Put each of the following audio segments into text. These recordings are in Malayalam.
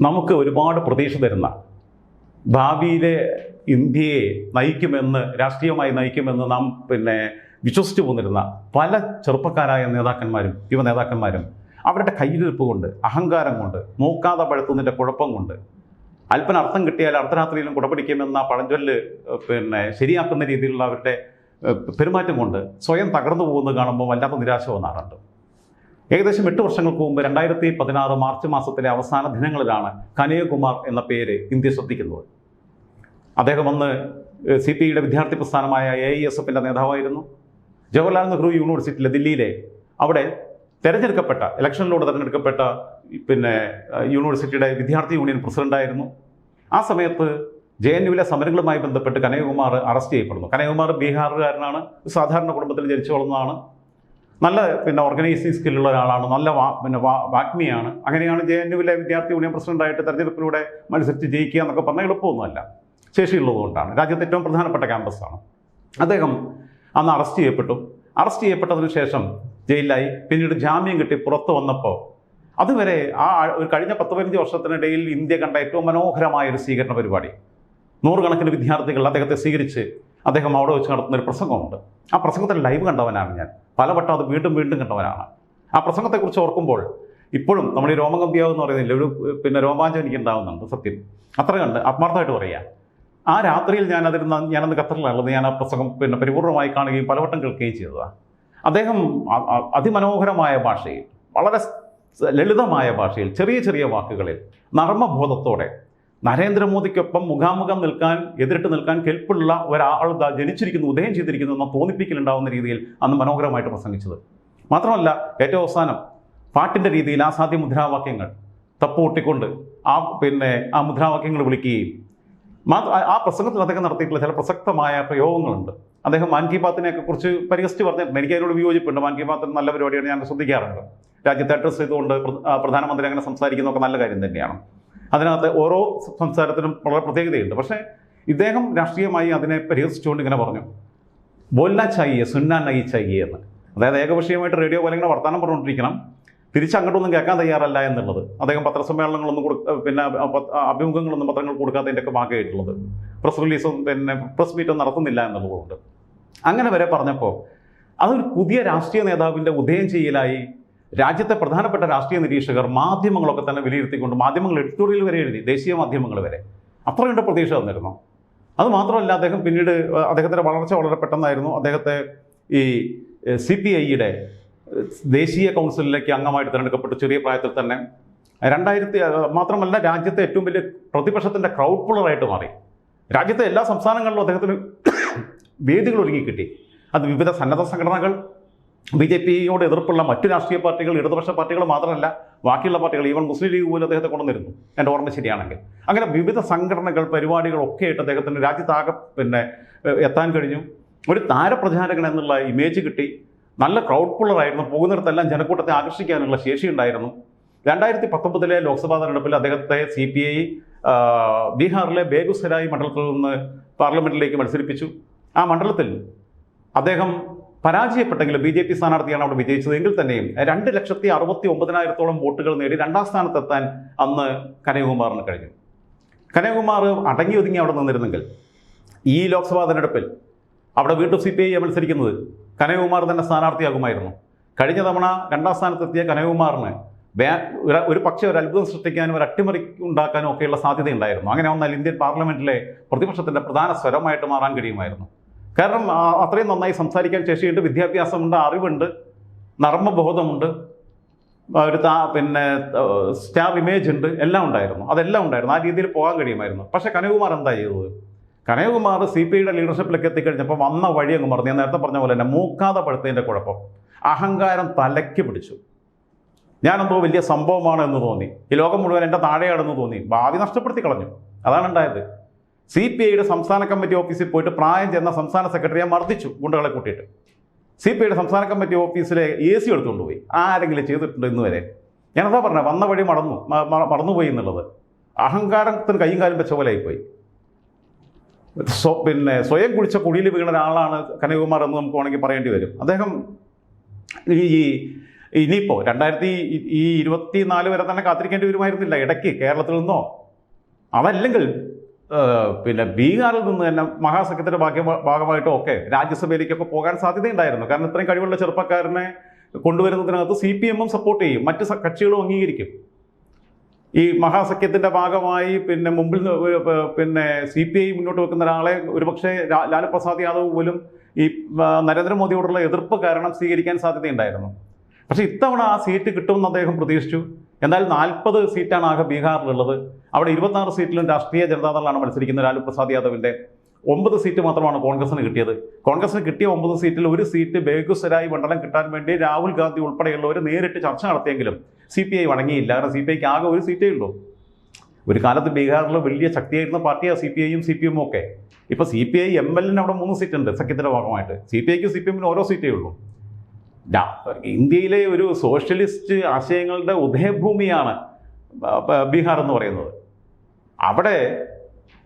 നമുക്ക് ഒരുപാട് പ്രതീക്ഷ തരുന്ന ഭാവിയിലെ ഇന്ത്യയെ നയിക്കുമെന്ന് രാഷ്ട്രീയമായി നയിക്കുമെന്ന് നാം പിന്നെ വിശ്വസിച്ചു പോന്നിരുന്ന പല ചെറുപ്പക്കാരായ നേതാക്കന്മാരും യുവ നേതാക്കന്മാരും അവരുടെ കയ്യിലിരിപ്പ് കൊണ്ട് അഹങ്കാരം കൊണ്ട് നോക്കാതെ പഴുത്തുന്നതിന്റെ കുഴപ്പം കൊണ്ട് അല്പന അർത്ഥം കിട്ടിയാൽ അർദ്ധരാത്രിയിലും കുടപിടിക്കുമെന്ന പഴഞ്ചൊല്ല് പിന്നെ ശരിയാക്കുന്ന രീതിയിലുള്ള അവരുടെ പെരുമാറ്റം കൊണ്ട് സ്വയം തകർന്നു പോകുന്നത് കാണുമ്പോൾ വല്ലാത്ത നിരാശ വന്നാറുണ്ട്. ഏകദേശം എട്ട് വർഷങ്ങൾക്ക് മുമ്പ് രണ്ടായിരത്തി പതിനാറ് മാർച്ച് മാസത്തിലെ അവസാന ദിനങ്ങളിലാണ് കനയകുമാർ എന്ന പേര് ഇന്ത്യ ശ്രദ്ധിക്കുന്നത്. അദ്ദേഹം അന്ന് സി പി ഐയുടെ വിദ്യാർത്ഥി പ്രസ്ഥാനമായ എ ഐ എസ് എഫിന്റെ നേതാവായിരുന്നു. ജവഹർലാൽ നെഹ്റു യൂണിവേഴ്സിറ്റിയിലെ ദില്ലിയിലെ അവിടെ തിരഞ്ഞെടുക്കപ്പെട്ട ഇലക്ഷനിലൂടെ തിരഞ്ഞെടുക്കപ്പെട്ട പിന്നെ യൂണിവേഴ്സിറ്റിയുടെ വിദ്യാർത്ഥി യൂണിയൻ പ്രസിഡന്റായിരുന്നു. ആ സമയത്ത് ജെ എൻ യുവിലെ സമരങ്ങളുമായി ബന്ധപ്പെട്ട് കനയകുമാർ അറസ്റ്റ് ചെയ്യപ്പെടുന്നു. കനയകുമാർ ബീഹാറുകാരനാണ്. സാധാരണ കുടുംബത്തിൽ ജനിച്ചു വളർന്നതാണ്. നല്ല പിന്നെ ഓർഗനൈസിങ് സ്കില്ലുള്ള ഒരാളാണ്. നല്ല വാ പിന്നെ വാ വാഗ്മിയാണ്. അങ്ങനെയാണ് ജെ എൻ യുവിലെ വിദ്യാർത്ഥി യൂണിയൻ പ്രസിഡന്റായിട്ട് തെരഞ്ഞെടുപ്പിലൂടെ മത്സരിച്ച് ജയിക്കുക എന്നൊക്കെ പറഞ്ഞാൽ എളുപ്പമൊന്നുമല്ല. ശേഷിയുള്ളതുകൊണ്ടാണ്. രാജ്യത്തെ ഏറ്റവും പ്രധാനപ്പെട്ട ക്യാമ്പസാണ്. അദ്ദേഹം അന്ന് അറസ്റ്റ് ചെയ്യപ്പെട്ടു. അറസ്റ്റ് ചെയ്യപ്പെട്ടതിന് ശേഷം ജയിലിലായി. പിന്നീട് ജാമ്യം കിട്ടി പുറത്തു വന്നപ്പോൾ അതുവരെ ആ ഒരു കഴിഞ്ഞ പത്ത് പതിനഞ്ച് വർഷത്തിനിടയിൽ ഇന്ത്യ കണ്ട ഏറ്റവും മനോഹരമായ ഒരു സ്വീകരണ പരിപാടി. നൂറുകണക്കിന് വിദ്യാർത്ഥികൾ അദ്ദേഹത്തെ സ്വീകരിച്ച് അദ്ദേഹം അവിടെ വെച്ച് നടത്തുന്ന ഒരു പ്രസംഗമുണ്ട്. ആ പ്രസംഗത്തിൽ ലൈവ് കണ്ടവനാണ് ഞാൻ. പലവട്ടം അത് വീണ്ടും വീണ്ടും കണ്ടവനാണ് ആ പ്രസംഗത്തെക്കുറിച്ച് ഓർക്കുമ്പോൾ ഇപ്പോഴും നമ്മൾ ഈ രോമകമ്പിയാവ് എന്ന് പറയുന്നില്ല ഒരു പിന്നെ രോമാഞ്ചം എനിക്ക് ഉണ്ടാകുന്നുണ്ട് സത്യം. അത്ര കണ്ട് ആത്മാർത്ഥമായിട്ട് പറയുക ആ രാത്രിയിൽ ഞാൻ അതിരുന്ന ഞാനന്ന് ഖത്തറിലുള്ളത് ഞാൻ ആ പ്രസംഗം പിന്നെ പരിപൂർണമായി കാണുകയും പലവട്ടം കേൾക്കുകയും ചെയ്തതാണ് അദ്ദേഹം അതിമനോഹരമായ ഭാഷയിൽ വളരെ ലളിതമായ ഭാഷയിൽ ചെറിയ ചെറിയ വാക്കുകളിൽ നർമ്മബോധത്തോടെ നരേന്ദ്രമോദിക്കൊപ്പം മുഖാമുഖം നിൽക്കാൻ എതിരിട്ട് നിൽക്കാൻ കെൽപ്പുള്ള ഒരാൾ ജനിച്ചിരിക്കുന്നു ഉദയം ചെയ്തിരിക്കുന്നു എന്ന തോന്നിപ്പിക്കലുണ്ടാവുന്ന രീതിയിൽ അന്ന് മനോഹരമായിട്ട് പ്രസംഗിച്ചത്. മാത്രമല്ല ഏറ്റവും അവസാനം പാട്ടിന്റെ രീതിയിൽ ആ സാധ്യ മുദ്രാവാക്യങ്ങൾ തപ്പുകൊട്ടിക്കൊണ്ട് ആ പിന്നെ ആ മുദ്രാവാക്യങ്ങൾ വിളിക്കുകയും മാത്ര ആ പ്രസംഗത്തിൽ അദ്ദേഹം നടത്തിയിട്ടുള്ള ചില പ്രസക്തമായ പ്രയോഗങ്ങളുണ്ട്. അദ്ദേഹം മാൻ കി ബാത്തിനെയൊക്കെ കുറിച്ച് പരിഹസിച്ച് പറഞ്ഞിട്ടുണ്ട്. എനിക്ക് അതിനോട് വിയോജിപ്പുണ്ട്. മാൻ കി ബാത്ത് നല്ല പരിപാടിയാണ് ഞാൻ ശ്രദ്ധിക്കാറുണ്ട്. രാജ്യത്തെ അഡ്രസ് ചെയ്തുകൊണ്ട് പ്രധാനമന്ത്രി അങ്ങനെ സംസാരിക്കുന്നതൊക്കെ നല്ല കാര്യം തന്നെയാണ്. അതിനകത്ത് ഓരോ സംസാരത്തിനും വളരെ പ്രത്യേകതയുണ്ട്. പക്ഷേ ഇദ്ദേഹം രാഷ്ട്രീയമായി അതിനെ പരിഹസിച്ചുകൊണ്ട് ഇങ്ങനെ പറഞ്ഞു. ബോല്ല ചായിയെ സുന്നാൻ നയി ചായിയെ എന്ന്. അതായത് ഏകപക്ഷീയമായിട്ട് റേഡിയോ പോലെ ഇങ്ങനെ വർത്തമാനം പറഞ്ഞുകൊണ്ടിരിക്കണം. തിരിച്ചങ്ങോട്ടൊന്നും കേൾക്കാൻ തയ്യാറല്ല എന്നുള്ളത്. അദ്ദേഹം പത്രസമ്മേളനങ്ങളൊന്നും കൊടു പിന്നെ അഭിമുഖങ്ങളൊന്നും പത്രങ്ങൾ കൊടുക്കാത്തതിന്റെയൊക്കെ ഭാഗമായിട്ടുള്ളത്. പ്രസ് റിലീസും പിന്നെ പ്രസ് മീറ്റും നടത്തുന്നില്ല എന്നുള്ളതുകൊണ്ട്. അങ്ങനെ വരെ പറഞ്ഞപ്പോൾ അതൊരു പുതിയ രാഷ്ട്രീയ നേതാവിന്റെ ഉദയം ചെയ്യലായി രാജ്യത്തെ പ്രധാനപ്പെട്ട രാഷ്ട്രീയ നിരീക്ഷകർ മാധ്യമങ്ങളൊക്കെ തന്നെ വിലയിരുത്തിക്കൊണ്ട് മാധ്യമങ്ങൾ എഡിറ്റോറിയൽ വരെ എഴുതി ദേശീയ മാധ്യമങ്ങൾ വരെ. അത്രയുണ്ട് പ്രതീക്ഷ തന്നിരുന്നു. അത് മാത്രമല്ല അദ്ദേഹം പിന്നീട് അദ്ദേഹത്തിന്റെ വളർച്ച വളരെ പെട്ടെന്നായിരുന്നു. അദ്ദേഹത്തെ ഈ സി പി ഐയുടെ ദേശീയ കൗൺസിലിലേക്ക് അംഗമായിട്ട് തിരഞ്ഞെടുക്കപ്പെട്ടു. ചെറിയ പ്രായത്തിൽ തന്നെ. രണ്ടായിരത്തി മാത്രമല്ല രാജ്യത്തെ ഏറ്റവും വലിയ പ്രതിപക്ഷത്തിന്റെ ക്രൗഡ് പുള്ളറായിട്ട് മാറി. രാജ്യത്തെ എല്ലാ സംസ്ഥാനങ്ങളിലും അദ്ദേഹത്തിന് വേദികൾ ഒരുങ്ങി കിട്ടി. അത് വിവിധ സന്നദ്ധ സംഘടനകൾ ബി ജെ പിയോട് എതിർപ്പുള്ള മറ്റു രാഷ്ട്രീയ പാർട്ടികൾ ഇടതുപക്ഷ പാർട്ടികൾ മാത്രമല്ല ബാക്കിയുള്ള പാർട്ടികൾ ഈവൻ മുസ്ലിം ലീഗ് പോലും അദ്ദേഹത്തെ കൊണ്ടുവന്നിരുന്നു. എന്റെ ഓർമ്മ ശരിയാണെങ്കിൽ. അങ്ങനെ വിവിധ സംഘടനകൾ പരിപാടികളൊക്കെ ആയിട്ട് അദ്ദേഹത്തിന് രാജ്യത്താകെ പിന്നെ എത്താൻ കഴിഞ്ഞു. ഒരു താരപ്രചാരകൻ എന്നുള്ള ഇമേജ് കിട്ടി. നല്ല ക്രൗഡ് പുള്ളറായിരുന്നു പോകുന്നിടത്തെല്ലാം ജനക്കൂട്ടത്തെ ആകർഷിക്കാനുള്ള ശേഷി ഉണ്ടായിരുന്നു. രണ്ടായിരത്തി പത്തൊമ്പതിലെ ലോക്സഭാ തെരഞ്ഞെടുപ്പിൽ അദ്ദേഹത്തെ സി പി ഐ ബീഹാറിലെ ബേഗുസരായി മണ്ഡലത്തിൽ നിന്ന് പാർലമെന്റിലേക്ക് മത്സരിപ്പിച്ചു. ആ മണ്ഡലത്തിൽ അദ്ദേഹം പരാജയപ്പെട്ടെങ്കിലും ബി ജെ പി സ്ഥാനാർത്ഥിയാണ് അവിടെ വിജയിച്ചത്. എങ്കിൽ തന്നെയും രണ്ട് ലക്ഷത്തി അറുപത്തി ഒമ്പതിനായിരത്തോളം വോട്ടുകൾ നേടി രണ്ടാം സ്ഥാനത്തെത്താൻ അന്ന് കനകകുമാറിന് കഴിഞ്ഞു. കനകകുമാർ അടങ്ങി ഒതുങ്ങി അവിടെ നിന്നിരുന്നെങ്കിൽ ഈ ലോക്സഭാ തെരഞ്ഞെടുപ്പിൽ അവിടെ വീണ്ടും സി പി ഐ മത്സരിക്കുന്നത് കനകകുമാർ തന്നെ സ്ഥാനാർത്ഥിയാകുമായിരുന്നു. കഴിഞ്ഞ തവണ രണ്ടാം സ്ഥാനത്തെത്തിയ കനകകുമാറിന് ഒരു പക്ഷേ ഒരു അത്ഭുതം സൃഷ്ടിക്കാനും ഒരു അട്ടിമറി ഉണ്ടാക്കാനും ഒക്കെയുള്ള സാധ്യതയുണ്ടായിരുന്നു. അങ്ങനെ വന്നാൽ ഇന്ത്യൻ പാർലമെന്റിലെ പ്രതിപക്ഷത്തിന്റെ പ്രധാന സ്വരമായിട്ട് മാറാൻ കഴിയുമായിരുന്നു. കാരണം അത്രയും നന്നായി സംസാരിക്കാൻ ശേഷിയുണ്ട് വിദ്യാഭ്യാസമുണ്ട് അറിവുണ്ട് നർമ്മബോധമുണ്ട് ഒരു താ പിന്നെ സ്റ്റാർ ഇമേജ് ഉണ്ട് എല്ലാം ഉണ്ടായിരുന്നു. അതെല്ലാം ഉണ്ടായിരുന്നു. ആ രീതിയിൽ പോകാൻ കഴിയുമായിരുന്നു. പക്ഷേ കനകുമാർ എന്താ ചെയ്തത്? കനകുമാർ സി പി ഐയുടെ ലീഡർഷിപ്പിലേക്ക് എത്തിക്കഴിഞ്ഞപ്പോൾ വന്ന വഴി അങ്ങ് മറന്നു. ഞാൻ നേരത്തെ പറഞ്ഞ പോലെ തന്നെ മൂക്കാതെ പഴുത്തതിന്റെ കുഴപ്പം. അഹങ്കാരം തലയ്ക്ക് പിടിച്ചു. ഞാനെന്തോ വലിയ സംഭവമാണ് എന്ന് തോന്നി. ഈ ലോകം മുഴുവൻ എന്റെ താഴെയാണെന്ന് തോന്നി. ഭാവി നഷ്ടപ്പെടുത്തി കളഞ്ഞു. അതാണ് ഉണ്ടായത്. സി പി ഐയുടെ സംസ്ഥാന കമ്മിറ്റി ഓഫീസിൽ പോയിട്ട് പ്രായം ചെന്ന സംസ്ഥാന സെക്രട്ടറിയെ മർദ്ദിച്ചു ഗുണ്ടകളെ കൂട്ടിയിട്ട്. സി പി ഐയുടെ സംസ്ഥാന കമ്മിറ്റി ഓഫീസിലെ എ സി എടുത്തുകൊണ്ടുപോയി. ആരെങ്കിലും ചെയ്തിട്ടുണ്ട് ഇന്ന് വരെ? ഞാനതാ പറഞ്ഞത് വന്ന വഴി മടന്നു മ- മ- എന്നുള്ളത്. അഹങ്കാരത്തിന് കൈയും കാലും വെച്ച പോലെ ആയിപ്പോയി. സ്വ പിന്നെ സ്വയം കുടിച്ച കുടിയിൽ വീണ ഒരാളാണ് കനകകുമാർ എന്ന് നമുക്ക് വേണമെങ്കിൽ പറയേണ്ടി വരും. അദ്ദേഹം ഈ ഇനിയിപ്പോൾ രണ്ടായിരത്തി ഈ ഇരുപത്തി നാല് വരെ തന്നെ കാത്തിരിക്കേണ്ടി വരുമായിരുന്നില്ല ഇടയ്ക്ക് കേരളത്തിൽ നിന്നോ? അതല്ലെങ്കിൽ പിന്നെ ബീഹാറിൽ നിന്ന് തന്നെ മഹാസഖ്യത്തിന്റെ ഭാഗ്യ ഭാഗമായിട്ടും ഒക്കെ രാജ്യസഭയിലേക്കൊക്കെ പോകാൻ സാധ്യതയുണ്ടായിരുന്നു. കാരണം ഇത്രയും കഴിവുള്ള ചെറുപ്പക്കാരനെ കൊണ്ടുവരുന്നതിനകത്ത് സി പി എമ്മും സപ്പോർട്ട് ചെയ്യും. മറ്റ് കക്ഷികളും അംഗീകരിക്കും. ഈ മഹാസഖ്യത്തിന്റെ ഭാഗമായി പിന്നെ മുമ്പിൽ പിന്നെ സി പി ഐ മുന്നോട്ട് വെക്കുന്ന ഒരാളെ ഒരുപക്ഷെ ലാലു പ്രസാദ് യാദവ് പോലും ഈ നരേന്ദ്രമോദിയോടുള്ള എതിർപ്പ് കാരണം സ്വീകരിക്കാൻ സാധ്യതയുണ്ടായിരുന്നു. പക്ഷേ ഇത്തവണ ആ സീറ്റ് കിട്ടുമെന്ന് അദ്ദേഹം പ്രതീക്ഷിച്ചു. എന്നാൽ നാൽപ്പത് സീറ്റാണ് ആകെ ബീഹാറിലുള്ളത്. അവിടെ ഇരുപത്താറ് സീറ്റിലും രാഷ്ട്രീയ ജനതാദളാണ് മത്സരിക്കുന്നത് ലാലു പ്രസാദ് യാദവിന്റെ. ഒമ്പത് സീറ്റ് മാത്രമാണ് കോൺഗ്രസിന് കിട്ടിയത്. കോൺഗ്രസിന് കിട്ടിയ ഒമ്പത് സീറ്റിൽ ഒരു സീറ്റ് ബേഗുസരായി മണ്ഡലം കിട്ടാൻ വേണ്ടി രാഹുൽ ഗാന്ധി ഉൾപ്പെടെയുള്ളവർ നേരിട്ട് ചർച്ച നടത്തിയെങ്കിലും സി പി ഐ വണങ്ങിയില്ല കാരണം സി പി ഐക്ക് ആകെ ഒരു സീറ്റേ ഉള്ളൂ. ഒരു കാലത്ത് ബീഹാറിൽ വലിയ ശക്തിയായിരുന്ന പാർട്ടിയാണ് സി പി ഐയും സി പി എമ്മും ഒക്കെ. ഇപ്പോൾ സി പി ഐ എം എല്ലിന് അവിടെ മൂന്ന് സീറ്റ് ഉണ്ട് സഖ്യത്തിന്റെ ഭാഗമായിട്ട്. സി പി ഐക്കും സി പി എമ്മിനും ഓരോ സീറ്റേ ഉള്ളൂ. ഇന്ത്യയിലെ ഒരു സോഷ്യലിസ്റ്റ് ആശയങ്ങളുടെ ഉദയഭൂമിയാണ് ബീഹാർ എന്ന് പറയുന്നത്. അവിടെ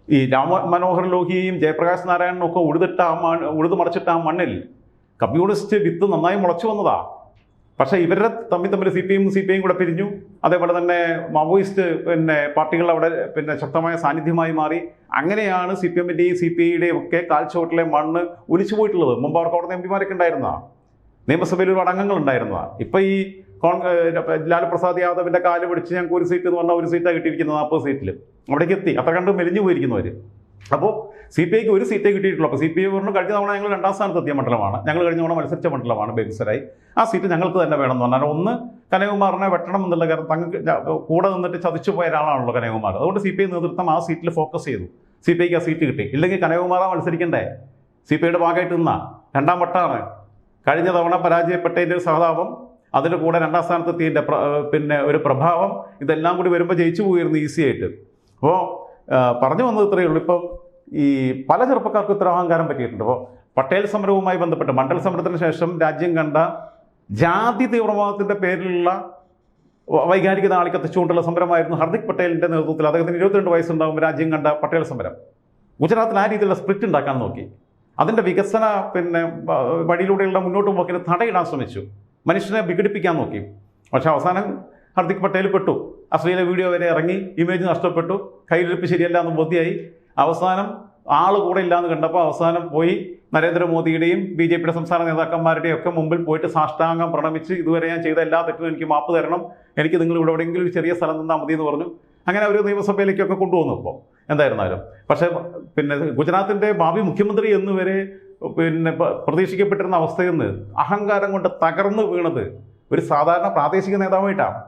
ഈ രാമ മനോഹർ ലോഹിയെയും ജയപ്രകാശ് നാരായണനും ഒക്കെ ഉഴുതിട്ട ആ മണ് ഉഴുതു മറിച്ചിട്ട ആ മണ്ണിൽ കമ്മ്യൂണിസ്റ്റ് വിത്ത് നന്നായി മുളച്ചു വന്നതാ. പക്ഷേ ഇവരുടെ തമ്മിൽ തമ്മിൽ C P M C P M കൂടെ പിരിഞ്ഞു. അതേപോലെ തന്നെ മാവോയിസ്റ്റ് പിന്നെ പാർട്ടികൾ അവിടെ പിന്നെ ശക്തമായ സാന്നിധ്യമായി മാറി. അങ്ങനെയാണ് സി പി എമ്മിന്റെയും സി പി ഐയുടെയും ഒക്കെ കാൽച്ചുവട്ടിലെ മണ്ണ് ഒലിച്ചു പോയിട്ടുള്ളത്. മുമ്പ് അവർക്ക് അവിടുത്തെ എം പിമാരൊക്കെ ഉണ്ടായിരുന്നതാണ് നിയമസഭയിൽ ഒരുപാട് അംഗങ്ങൾ ഉണ്ടായിരുന്നതാണ് ഇപ്പം ഈ ലാലു പ്രസാദ് യാദവിന്റെ കാൽ പിടിച്ച് ഞങ്ങൾക്ക് ഒരു സീറ്റ് എന്ന് പറഞ്ഞാൽ ഒരു സീറ്റാണ് കിട്ടിയിരിക്കുന്നത് നാൽപ്പത് സീറ്റിൽ അവിടേക്ക് എത്തി. അത്ര കണ്ട് മെലിഞ്ഞു പോയിരിക്കുന്നവർ അപ്പോൾ സി പി ഐക്ക് ഒരു സീറ്റേ കിട്ടിയിട്ടുള്ളൂ. അപ്പോൾ സി പി ഐ പറഞ്ഞു കഴിഞ്ഞ തവണ ഞങ്ങൾ രണ്ടാം സ്ഥാനത്ത് എത്തിയ മണ്ഡലമാണ്. ഞങ്ങൾ കഴിഞ്ഞ തവണ മത്സരിച്ച മണ്ഡലമാണ് ബേഗുസരായി ആ സീറ്റ് ഞങ്ങൾക്ക് തന്നെ വേണം എന്ന് പറഞ്ഞാൽ ഒന്ന് കനകുമാറിനെ വെട്ടണം എന്നുള്ള കാരണം തങ്ങൾക്ക് കൂടെ നിന്നിട്ട് ചതിച്ചു പോയ ഒരാളാണല്ലോ കനകുമാർ അതുകൊണ്ട് സി പി ഐ നേതൃത്വം ആ സീറ്റിൽ ഫോക്കസ് ചെയ്തു. സി പി ഐക്ക് ആ സീറ്റ് കിട്ടി. ഇല്ലെങ്കിൽ കനകുമാറാണ് മത്സരിക്കണ്ടേ? സി പി ഐയുടെ ഭാഗമായിട്ട് നിന്നാ. രണ്ടാം വട്ടമാണ് കഴിഞ്ഞ തവണ പരാജയപ്പെട്ടതിന്റെ ഒരു സഹതാപം അതിന്റെ കൂടെ രണ്ടാം സ്ഥാനത്തെത്തിയതിന്റെ പിന്നെ ഒരു പ്രഭാവം ഇതെല്ലാം കൂടി വരുമ്പോൾ ജയിച്ചു പോയിരുന്നു ഈസി ആയിട്ട്. അപ്പോൾ പറഞ്ഞു വന്നത് ഇത്രയേ ഉള്ളൂ. ഇപ്പം ഈ പല ചെറുപ്പക്കാർക്കും ഇത്ര അഹങ്കാരം പറ്റിയിട്ടുണ്ട്. അപ്പോൾ പട്ടേൽ സമരവുമായി ബന്ധപ്പെട്ട് മണ്ഡൽ സമരത്തിന് ശേഷം രാജ്യം കണ്ട ജാതി തീവ്രവാദത്തിന്റെ പേരിലുള്ള വൈകാരിക നാളി കത്തിച്ചുകൊണ്ടുള്ള സമരമായിരുന്നു ഹർദിക് പട്ടേലിന്റെ നേതൃത്വത്തിൽ. അദ്ദേഹത്തിന് ഇരുപത്തിരണ്ട് വയസ്സുണ്ടാകുമ്പോൾ രാജ്യം കണ്ട പട്ടേൽ സമരം. ഗുജറാത്തിൽ ആ രീതിയിലുള്ള സ്പ്ലിറ്റ് ഉണ്ടാക്കാൻ നോക്കി. അതിന്റെ വികസന പിന്നെ വഴിയിലൂടെയുള്ള മുന്നോട്ട് പോക്കിന് തടയിടാൻ ശ്രമിച്ചു. മനുഷ്യനെ വിഘടിപ്പിക്കാൻ നോക്കി. പക്ഷെ അവസാനം ഹർദിക് പട്ടേൽ പെട്ടു. അശ്ലീല വീഡിയോ വരെ ഇറങ്ങി ഇമേജ് നഷ്ടപ്പെട്ടു. കയ്യിലിരിപ്പ് ശരിയല്ല എന്ന് ബോധ്യമായി അവസാനം ആൾ കൂടെ ഇല്ലാന്ന് കണ്ടപ്പോൾ അവസാനം പോയി നരേന്ദ്രമോദിയുടെയും ബി ജെ പിയുടെ സംസ്ഥാന നേതാക്കന്മാരുടെയും ഒക്കെ മുമ്പിൽ പോയിട്ട് സാഷ്ടാംഗം പ്രണമിച്ച് ഇതുവരെ ഞാൻ ചെയ്ത എല്ലാ തെറ്റിനും എനിക്ക് മാപ്പ് തരണം. എനിക്ക് നിങ്ങൾ ഇവിടെ എവിടെയെങ്കിലും ചെറിയ സ്ഥലം നിന്നാൽ മതി എന്ന് പറഞ്ഞു. അങ്ങനെ അവർ നിയമസഭയിലേക്കൊക്കെ കൊണ്ടുവന്നു ഇപ്പോൾ എന്തായിരുന്നാലും. പക്ഷേ പിന്നെ ഗുജറാത്തിന്റെ ഭാവി മുഖ്യമന്ത്രി എന്ന് വരെ പിന്നെ പ്രതീക്ഷിക്കപ്പെട്ടിരുന്ന അവസ്ഥയിൽ നിന്ന് അഹങ്കാരം കൊണ്ട് തകർന്നു വീണത് ഒരു സാധാരണ പ്രാദേശിക നേതാവായിട്ടാണ്.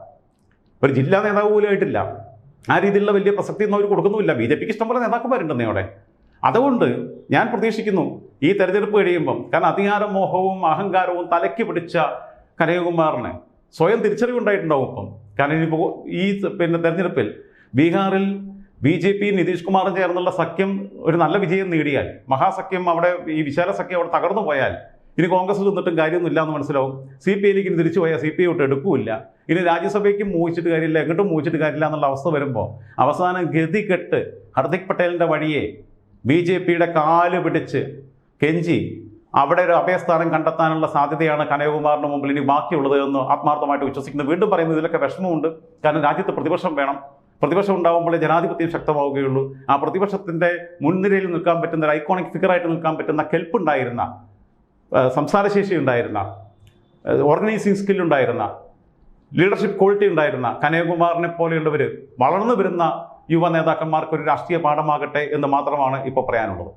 ഒരു ജില്ലാ നേതാവ് പോലും ആയിട്ടില്ല. ആ രീതിയിലുള്ള വലിയ പ്രസക്തി ഒന്നും അവർ കൊടുക്കുന്നുമില്ല. ബി ജെ പിക്ക് ഇഷ്ടംപോലെ നേതാക്കന്മാരുണ്ടെന്നേ അവിടെ. അതുകൊണ്ട് ഞാൻ പ്രതീക്ഷിക്കുന്നു ഈ തെരഞ്ഞെടുപ്പ് കഴിയുമ്പം കാരണം അധികാരമോഹവും അഹങ്കാരവും തലയ്ക്ക് പിടിച്ച കനകകുമാറിന് സ്വയം തിരിച്ചറിവുണ്ടായിട്ടുണ്ടാവും ഇപ്പം. കാരണം ഇനിയിപ്പോൾ ഈ പിന്നെ തെരഞ്ഞെടുപ്പിൽ ബീഹാറിൽ ബി ജെ പി നിതീഷ് കുമാറും ചേർന്നുള്ള സഖ്യം ഒരു നല്ല വിജയം നേടിയാൽ മഹാസഖ്യം അവിടെ ഈ വിശാല സഖ്യം അവിടെ തകർന്നു പോയാൽ ഇനി കോൺഗ്രസ് നിന്നിട്ടും കാര്യമൊന്നുമില്ല എന്ന് മനസ്സിലാവും. സി പി ഐയിലേക്ക് ഇനി തിരിച്ചു പോയാൽ സി പി ഐ ഒട്ട് എടുക്കില്ല. ഇനി രാജ്യസഭയ്ക്ക് മോഹിച്ചിട്ട് കാര്യമില്ല എങ്ങോട്ടും മോഹിച്ചിട്ട് കാര്യമില്ല എന്നുള്ള അവസ്ഥ വരുമ്പോൾ അവസാനം ഗതികെട്ട് ഹർദിക് പട്ടേലിന്റെ വഴിയെ ബി ജെ പിയുടെ കാൽ പിടിച്ച് കെഞ്ചി അവിടെ ഒരു അഭയസ്ഥാനം കണ്ടെത്താനുള്ള സാധ്യതയാണ് കനകകുമാറിന് മുമ്പിൽ ഇനി ബാക്കിയുള്ളത് എന്ന് ആത്മാർത്ഥമായിട്ട് വിശ്വസിക്കുന്നു. വീണ്ടും പറയുന്നത് ഇതിലൊക്കെ വിഷമമുണ്ട്. കാരണം രാജ്യത്ത് പ്രതിപക്ഷം വേണം. പ്രതിപക്ഷം ഉണ്ടാകുമ്പോഴേ ജനാധിപത്യം ശക്തമാവുകയുള്ളൂ. ആ പ്രതിപക്ഷത്തിന്റെ മുൻനിരയിൽ നിൽക്കാൻ പറ്റുന്ന ഒരു ഐക്കോണിക് ഫിഗറായിട്ട് നിൽക്കാൻ പറ്റുന്ന കെൽപ്പുണ്ടായിരുന്ന സംസാരശേഷി ഉണ്ടായിരുന്ന ഓർഗനൈസിങ് സ്കിൽ ഉണ്ടായിരുന്ന ലീഡർഷിപ്പ് ക്വാളിറ്റി ഉണ്ടായിരുന്ന കനയകുമാറിനെ പോലെയുള്ളവർ വളർന്നു വരുന്ന യുവ നേതാക്കന്മാർക്ക് ഒരു രാഷ്ട്രീയ പാഠമാകട്ടെ എന്ന് മാത്രമാണ് ഇപ്പോൾ പറയാനുള്ളത്.